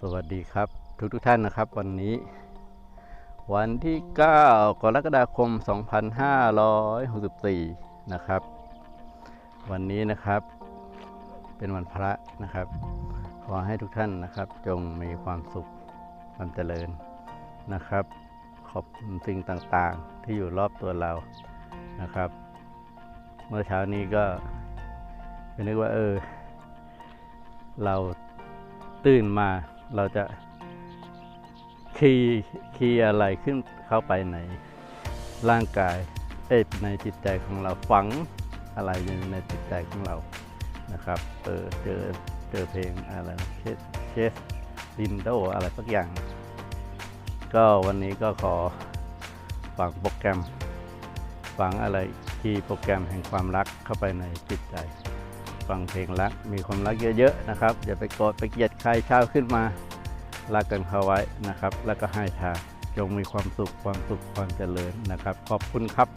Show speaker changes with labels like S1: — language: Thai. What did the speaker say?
S1: สวัสดีครับทุกทุกท่านนะครับ วันนี้ วันที่ 9 กรกฎาคม 2564 นะครับ วันนี้นะครับเป็นวันพระนะครับ ขอให้ทุกท่านนะครับ จงมีความสุขความเจริญนะครับ ขอบคุณสิ่งต่างๆที่อยู่รอบตัวเรานะครับ เมื่อเช้านี้ก็นึกว่าเออ เรา ตื่นมาเราจะคีย์คีย์อะไรขึ้นเข้าไปในร่างกายเอ้ในจิตใจของเราฝังอะไรอยู่ในจิตใจของเรานะครับเออเจอเจอเพลงอะไรเชสเชสลินโดอะไรสักอย่าง ก็วันนี้ก็ขอฝังโปรแกรม ฝังอะไรคีย์โปรแกรมแห่งความรักเข้าไปในจิตใจ ฟังเพลงรัก มีความรักเยอะๆนะครับ อย่าไปโกรธไปเกลียดใครเช้าขึ้นมา รักกันเข้าไว้นะครับ แล้วก็ให้ทางจงมีความสุขความสุขความเจริญนะครับ ขอบคุณครับ